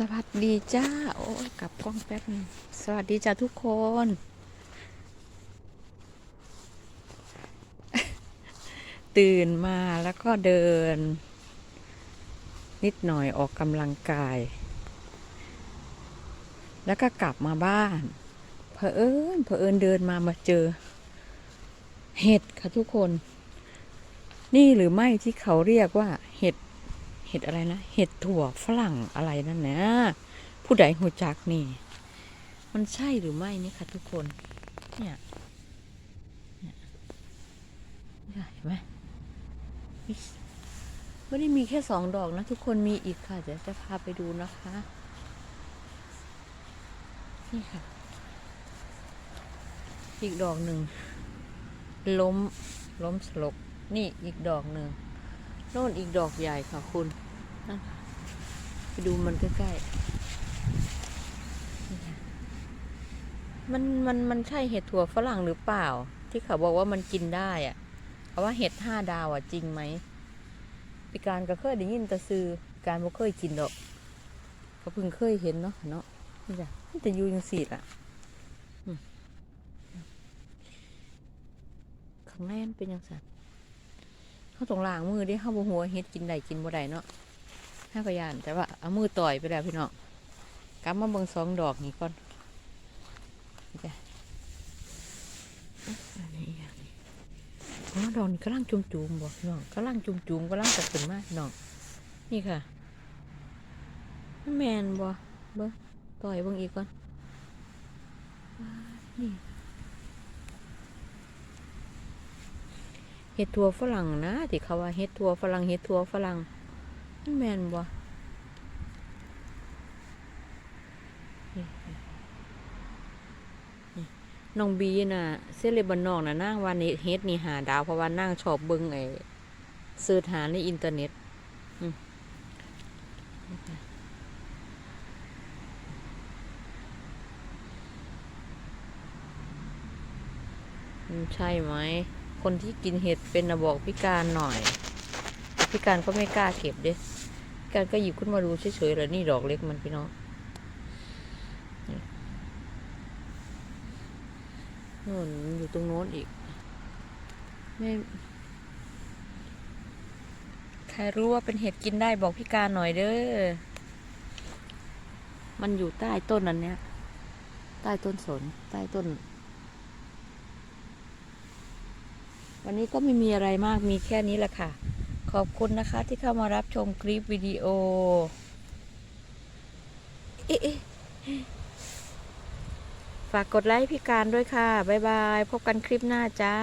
สวัสดีจ้า โอ้ยกลับกล้องแป๊บนึงสวัสดีจ้าทุกคน ตื่นมาแล้วก็เดิน นิดหน่อยออกกำลังกาย แล้วก็กลับมาบ้านเผอิญเผอิญเดินมามาเจอ เห็ดค่ะทุกคน นี่หรือไม่ที่เขาเรียกว่าเห็ด ห็ดอะไรนะ เห็ดถั่วฝรั่งอะไรนั่นนะ ผู้ใดหูจักนี่ มันใช่หรือไม่นี่ค่ะทุกคน เนี่ยเห็นไหมไม่ได้มีแค่สองดอกนะ ทุกคนมีอีกค่ะ เดี๋ยวจะพาไปดูนะคะ นี่ค่ะ อีกดอกหนึ่ง ล้ม ล้มสลบ นี่อีกดอกหนึ่งโน่นอีกดอกใหญ่ค่ะคุณ นั่นค่ะไปดูมันใกล้ๆมันมันมันใช่เห็ดถั่วฝรั่งหรือเปล่า ที่เขาบอกว่ามันกินได้อะเอาว่าเห็ดห้าดาวอะจริงไหมปีการก็เคยได้ยินแต่ซื้อการบ่เคยกินดอกก็เพิ่งเคยเห็นเนาะเนาะนี่จ้ะมันจะอยู่ยังสีอะข้างในมันเป็นยังไงเขาต้องล้างมือดิเขาบ่หัวเฮ็ดกินได้กินบ่ได้เนาะ ห้ากยานแต่ว่าเอามือต่อยไปแล้วพี่น้องกลับมาเบิ่งสองดอกนี่ก่อนนี่จ้ะอันนี้อย่างนี้อ๋อดอกนี้กำลังจุ่มๆบ่พี่น้องกำลังจุ่มๆกำลังจะขึ้นมาพี่น้องนี่ค่ะแมนบ่เบิ่งต่อยเบิ่งอีกก่อนนี่เห็ดถั่วฝรั่งนะที่เขาว่าเห็ดถั่วฝรั่งเห็ดถั่วฝรั่ง แมนบ่นบ่น้องบีน่ะเซเลบันนองน่ะนั่งวันนี้เฮ็ดนี่หาดาวเพราะว่านั่งชอบเบิ่งไอ้เสิร์ชหาในอินเทอร์เน็ตใช่ไหม คนที่กินเห็ดเป็นนะบอกพิการหน่อย พิการก็ไม่กล้าเก็บเด้ การก็หยิบขึ้นมาดูเฉยๆแล้วนี่ดอกเล็กมันพี่น้องนี่นู่นมันอยู่ตรงโน้นอีก ไม่ใครรู้ว่าเป็นเห็ดกินได้บอกพิการหน่อยเด้อ มันอยู่ใต้ต้นอันเนี้ย ใต้ต้นสน ใต้ต้น วันนี้ก็ไม่มีอะไรมากมีแค่นี้แหละค่ะ ขอบคุณนะคะที่เข้ามารับชมคลิปวิดีโอ ฝากกดไลค์พี่การด้วยค่ะ บ๊ายบาย พบกันคลิปหน้าจ้า